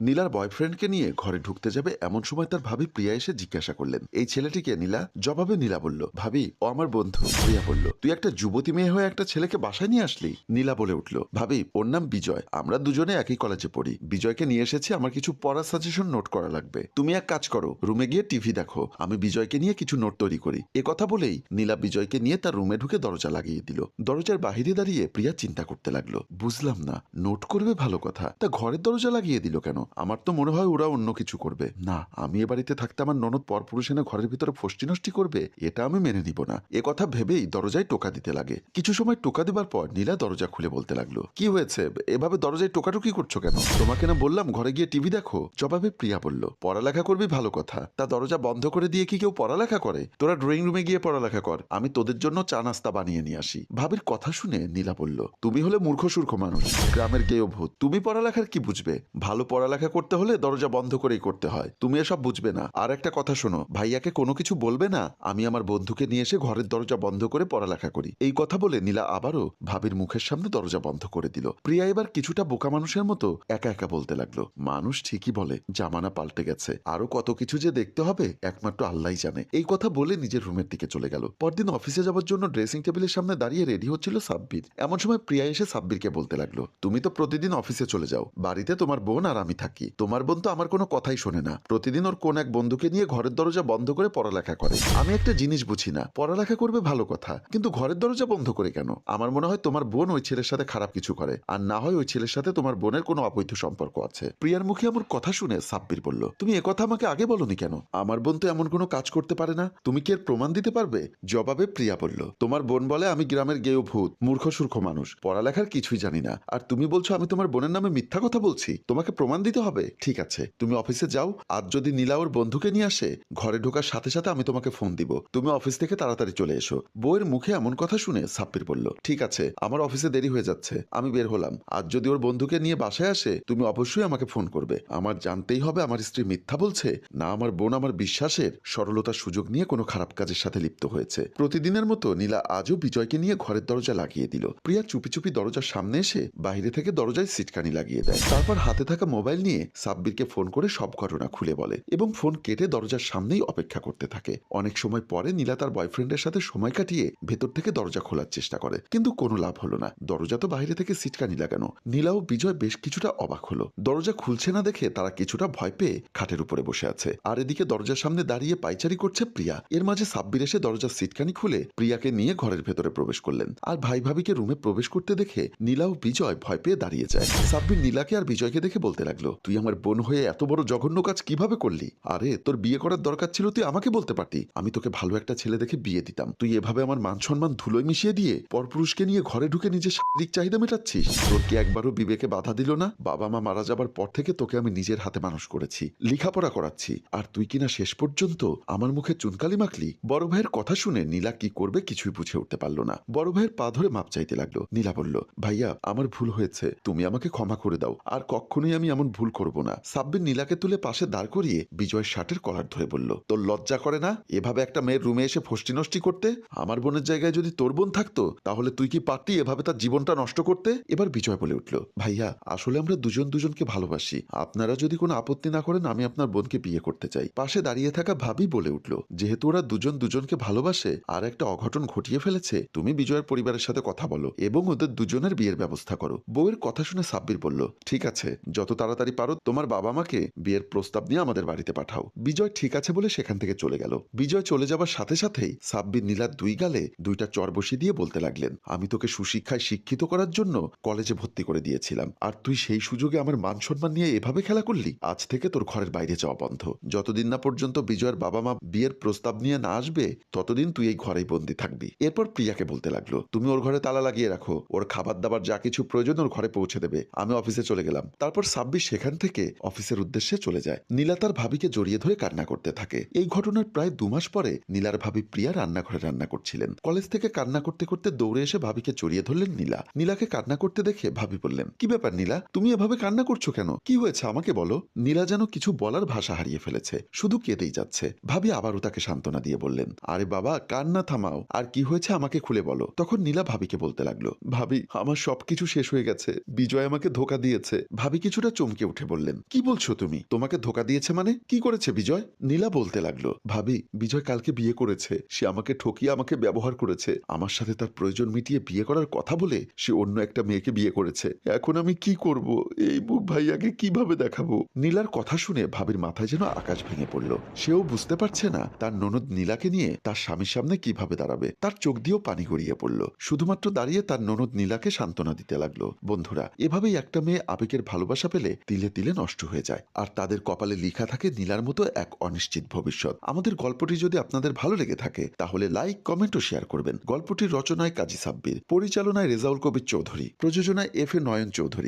নীলার বয়ফ্রেন্ডকে নিয়ে ঘরে ঢুকতে যাবে এমন সময় তার ভাবি প্রিয়া এসে জিজ্ঞাসা করলেন, এই ছেলেটিকে? নীলা জবাবে নীলা বলল, ভাবি, ও আমার বন্ধু। প্রিয়া বলল, তুই একটা যুবতী মেয়ে হয়ে একটা ছেলেকে বাসায় নিয়ে আসলি? নীলা বলে উঠল, ভাবি, ওর নাম বিজয়। আমরা দুজনে একই কলেজে পড়ি। বিজয়কে নিয়ে এসেছি, আমার কিছু পড়ার সাজেশন নোট করা লাগবে। তুমি এক কাজ করো রুমে গিয়ে টিভি দেখো। আমি বিজয়কে নিয়ে কিছু নোট তৈরি করি। এ কথা বলেই নীলা বিজয়কে নিয়ে তার রুমে ঢুকে দরজা লাগিয়ে দিল। দরজার বাহিরে দাঁড়িয়ে প্রিয়া চিন্তা করতে লাগল, বুঝলাম না নোট করবে ভালো কথা। তা ঘরের দরজা লাগিয়ে দিল কেন? আমার তো মনে হয় ওরা অন্য কিছু করবে। না, আমি এ বাড়িতে থাকতে আমার ননদ পরপুরুষ এনে ঘরের ভিতরে ফষ্টি নষ্টি করবে, এটা আমি মেনে নিব না। এ কথা ভেবেই দরজায় টোকা দিতে লাগে। কিছু সময় টোকা দেবার পর নীলা দরজা খুলে বলতে লাগল, কি হয়েছে? এভাবে দরজায় টোকাটুকি করছ কেন? তোমাকে না বললাম, ঘরে গিয়ে টিভি দেখো, জবাবে প্রিয়া বলল। পড়ালেখা করবি ভালো কথা। তা দরজা বন্ধ করে দিয়ে কি কেউ পড়ালেখা করে? তোরা ড্রয়িং রুমে গিয়ে পড়ালেখা কর। আমি তোদের জন্য চা নাস্তা বানিয়ে নিয়ে আসি। ভাবির কথা শুনে নীলা বলল, তুমি হলে মূর্খ, সূর্খ মানুষ। গ্রামের গেয় ভূত তুমি পড়ালেখার কি বুঝবে? ভালো পড়ালেখা করতে হলে দরজা বন্ধ করেই করতে হয়। তুমি এসব বুঝবে না। আর একটা কথা শোনো, ভাইয়াকে কোনো কিছু বলবে না? আমি আমার বন্ধুকে নিয়ে এসে ঘরের দরজা বন্ধ করে পড়ালেখা করি। এই কথা বলে নীলা আবারও ভাবির মুখের সামনে দরজা বন্ধ করে দিল। প্রিয়া এবার কিছুটা বোকা মানুষের মতো একা একা বলতে লাগল, মানুষ ঠিকই বলে, জামানা পাল্টে গেছে। আরও কত কিছু যে দেখতে হবে, একমাত্র আল্লাহ জানে। এই কথা বলে নিজের রুমের দিকে চলে গেল। পরদিন অফিসে যাওয়ার জন্য ড্রেসিং টেবিলের সামনে দাঁড়িয়ে রেডি হচ্ছিল সাব্বির। এমন সময় প্রিয়া এসে সাব্বিরকে বলতে লাগল, তুমি তো প্রতিদিন অফিসে চলে যাও। বাড়িতে তোমার বোন আর আমি থাকি তোমার বোন তো আমার কোনো কথাই শোনে না। প্রতিদিন ওর কোন এক বন্ধুকে নিয়ে ঘরের দরজা বন্ধ করে পড়ালেখা করে। আমি একটা জিনিস বুঝি না। পড়ালেখা করবে ভালো কথা। কিন্তু ঘরের দরজা বন্ধ করে কেন? আমার মনে হয় তোমার বোন ওই ছেলের সাথে খারাপ কিছু করে। আর না হয় ওই ছেলের সাথে তোমার বোনের কোনো অবৈধ সম্পর্ক আছে। প্রিয়ার মুখে আমার কথা শুনে সাব্বির বলল, তুমি কথা আমাকে আগে বলনি কেন? আমার বোন তো এমন কোনো কাজ করতে পারে না। তুমি কি এর প্রমাণ দিতে পারবে? জবাবে প্রিয়া বলল, তোমার বোন বলে আমি গ্রামের গেয় ভূত, মূর্খ, সূর্খ মানুষ। পড়ালেখার কিছুই জানি না। আর তুমি বলছো আমি তোমার বোনের নামে মিথ্যা কথা বলছি? তোমাকে প্রমাণ দিতে হবে, ঠিক আছে। তুমি অফিসে যাও, আর যদি নীলা ওর বন্ধুকে নিয়ে আসে, ঘরে ঢোকার সাথে সাথে আমি তোমাকে ফোন দিব। তুমি অফিস থেকে তাড়াতাড়ি চলে এসো। বউয়ের মুখে এমন কথা শুনে সাব্বির বলল, ঠিক আছে, আমার অফিসে দেরি হয়ে যাচ্ছে, আমি বের হলাম। আর যদি ওর বন্ধুকে নিয়ে বাসায় আসে, তুমি অবশ্যই আমাকে ফোন করবে। আমার জানতেই হবে আমার স্ত্রী মিথ্যা বলছে, না আমার বোন আমার বিশ্বাসের সরলতার সুযোগ নিয়ে কোনো খারাপ কাজের সাথে লিপ্ত হয়েছে। প্রতিদিনের মতো নীলা আজও বিজয়কে নিয়ে ঘরের দরজা লাগিয়ে দিল। প্রিয়া চুপি চুপি দরজার সামনে এসে বাইরে থেকে দরজায় সিটকানি লাগিয়ে দেয়। তারপর হাতে থাকা মোবাইল নিয়ে সাব্বিরকে ফোন করে সব ঘটনা খুলে বলে এবং ফোন কেটে দরজার সামনেই অপেক্ষা করতে থাকে। অনেক সময় পরে নীলা তার বয়ফ্রেন্ডের সাথে সময় কাটিয়ে ভেতর থেকে দরজা খোলার চেষ্টা করে, কিন্তু কোনো লাভ হলো না। দরজা তো বাইরে থেকে সিটকানি লাগানো নীলা ও বিজয় বেশ কিছুটা অবাক হলো। দরজা খুলছে না দেখে তারা কিছুটা ভয় পেয়ে খাটের উপরে বসে আছে। আর এদিকে দরজার সামনে দাঁড়িয়ে পাইচারি করছে প্রিয়া। এর মাঝে সাব্বির এসে দরজার সিটকানি খুলে প্রিয়াকে নিয়ে ঘরের ভেতরে প্রবেশ করলেন। আর ভাই ভাবিকে রুমে প্রবেশ করতে দেখে নীলা ও বিজয় ভয় পেয়ে দাঁড়িয়ে যায়। সাব্বির নীলাকে আর বিজয়কে দেখে বলতে লাগল তুই আমার বোন হয়ে এত বড় জঘন্য কাজ কীভাবে করলি? আরে, তোর বিয়ে করার দরকার ছিল, তুই আমাকে বলতে পারতি। আমি তোকে ভালো একটা ছেলে দেখে বিয়ে দিতাম। তুই এভাবে আমার মান সম্মান ধুলোয় মিশিয়ে দিয়ে পরপুরুষকে নিয়ে ঘরে ঢুকে নিজের শারীরিক চাহিদা মেটাচ্ছিস? তোর কি একবারও বিবেকে বাধা দিল না? বাবা মা মারা যাবার পর থেকে তোকে আমি নিজের হাতে মানুষ করেছি, লেখাপড়া করাচ্ছি। আর তুই কিনা শেষ পর্যন্ত আমার মুখে চুনকালি মাখলি? বড় ভাইয়ের কথা শুনে নীলা কি করবে কিছুই বুঝে উঠতে পারল না। বড় ভাইয়ের পা ধরে মাপ চাইতে লাগল। নীলা বলল, ভাইয়া, আমার ভুল হয়েছে। তুমি আমাকে ক্ষমা করে দাও। আর কখনোই আমি এমন ভুল করব না। সাব্বির নীলাকে তুলে পাশে দাঁড় করিয়ে বিজয়ের শার্টের কলার ধরে বলল, তোর লজ্জা করে না? এভাবে একটা মেয়ের রুমে এসে ফষ্টি নষ্টি করতে? আমার বোনের জায়গায় যদি তোর বোন থাকতো, তাহলে তুই কি পারতি এভাবে তার জীবনটা নষ্ট করতে? এবার বিজয় বলে উঠল, ভাইয়া, আসলে আমরা দুজন দুজনকে ভালোবাসি। আপনারা যদি কোনো আপত্তি না করেন, আমি আপনার বোনকে বিয়ে করতে চাই। পাশে দাঁড়িয়ে থাকা ভাবি বলে উঠল, যেহেতু ওরা দুজন দুজনকে ভালোবাসে, আর একটা অঘটন ঘটিয়ে ফেলেছে, তুমি বিজয়ের পরিবারের সাথে কথা বলো এবং ওদের দুজনের বিয়ের ব্যবস্থা করো। বউয়ের কথা শুনে সাব্বির বলল, ঠিক আছে, যত তাড়াতাড়ি পারো, তোমার বাবা মাকে বিয়ের প্রস্তাব নিয়ে আমাদের বাড়িতে পাঠাও। বিজয় ঠিক আছে বলে সেখান থেকে চলে গেল। বিজয় চলে যাবার সাথে সাথেই সাব্বির নীলার দুই গালে দুইটা চর দিয়ে বলতে লাগলেন, আমি তোকে সুশিক্ষায় শিক্ষিত করার জন্য কলেজে ভর্তি করে দিয়েছিলাম। আর তুই সেই সুযোগে আমার মান সম্মান নিয়ে এভাবে খেলা করলি? আজ থেকে তোর ঘরের বাইরে যাওয়া বন্ধ। যতদিন না পর্যন্ত বিজয়ের বাবা মা বিয়ের প্রস্তাব নিয়ে না আসবে, ততদিন তুই এই ঘরেই বন্দি থাকবি। এরপর প্রিয়াকে বলতে লাগল, তুমি ওর ঘরে তালা লাগিয়ে রাখো। ওর খাবার দাবার যা কিছু প্রয়োজন ওর ঘরে পৌঁছে দেবে। আমি অফিসে চলে গেলাম। তারপর সাব্বির সেখান থেকে অফিসের উদ্দেশ্যে চলে যায়। নীলা তার ভাবিকে জড়িয়ে ধরে কান্না করতে থাকে। এই ঘটনার প্রায় দু মাস পরে নীলার ভাবি প্রিয়া রান্নাঘরে রান্না করছিলেন। কলেজ থেকে কান্না করতে করতে দৌড়ে এসে ভাবিকে জড়িয়ে ধরলেন নীলা। নীলাকে কান্না করতে দেখে ভাবি বললেন, কি ব্যাপার নীলা? তুমি এভাবে কান্না করছ কেন? কি হয়েছে আমাকে বলো? নীলা যেন কিছু বলার ভাষা হারিয়ে ফেলেছে, শুধু কেঁদেই যাচ্ছে। ভাবি আবারও তাকে সান্ত্বনা দিয়ে বললেন, আরে বাবা, কান্না থামাও, আর কি হয়েছে আমাকে খুলে বলো। তখন নীলা ভাবিকে বলতে লাগল, ভাবি, আমার সবকিছু শেষ হয়ে গেছে। বিজয় আমাকে ধোকা দিয়েছে। ভাবি কিছুটা চমকে উঠে বললেন, কি বলছো তুমি? তোমাকে ধোকা দিয়েছে মানে? কি করেছে বিজয়? নীলা বলতে লাগল, ভাবি, বিজয় কালকে বিয়ে করেছে। সে আমাকে ঠকিয়ে আমাকে ব্যবহার করেছে। আমার সাথে তার প্রয়োজন মিটিয়ে বিয়ে করার কথা বলে সে অন্য একটা মেয়েকে বিয়ে করেছে। এখন আমি কি করব? এই মুখ ভাইয়াকে কীভাবে দেখাবো? নীলার কথা শুনে ভাবির মাথায় যেন আকাশ ভেঙে পড়ল। সেও বুঝতে পারছে না তার ননদ নীলাকে নিয়ে তার স্বামীর সামনে কীভাবে দাঁড়াবে। তার চোখ দিয়েও পানি গড়িয়ে পড়ল। শুধুমাত্র দাঁড়িয়ে তার ননদ নীলাকে সান্ত্বনা দিতে লাগল। বন্ধুরা, এভাবেই একটা মেয়ে আবেগের ভালোবাসা পেলে তিলে তিলে নষ্ট হয়ে যায়। আর তাদের কপালে লেখা থাকে নীলার মতো এক অনিশ্চিত ভবিষ্যৎ। আমাদের গল্পটি যদি আপনাদের ভালো লেগে থাকে, তাহলে লাইক কমেন্ট ও শেয়ার করবেন। গল্পটির রচনায় কাজী সাব্বির, পরিচালনায় রেজাউল কবির চৌধুরী, প্রযোজনায় এফ এ নয়ন চৌধুরী।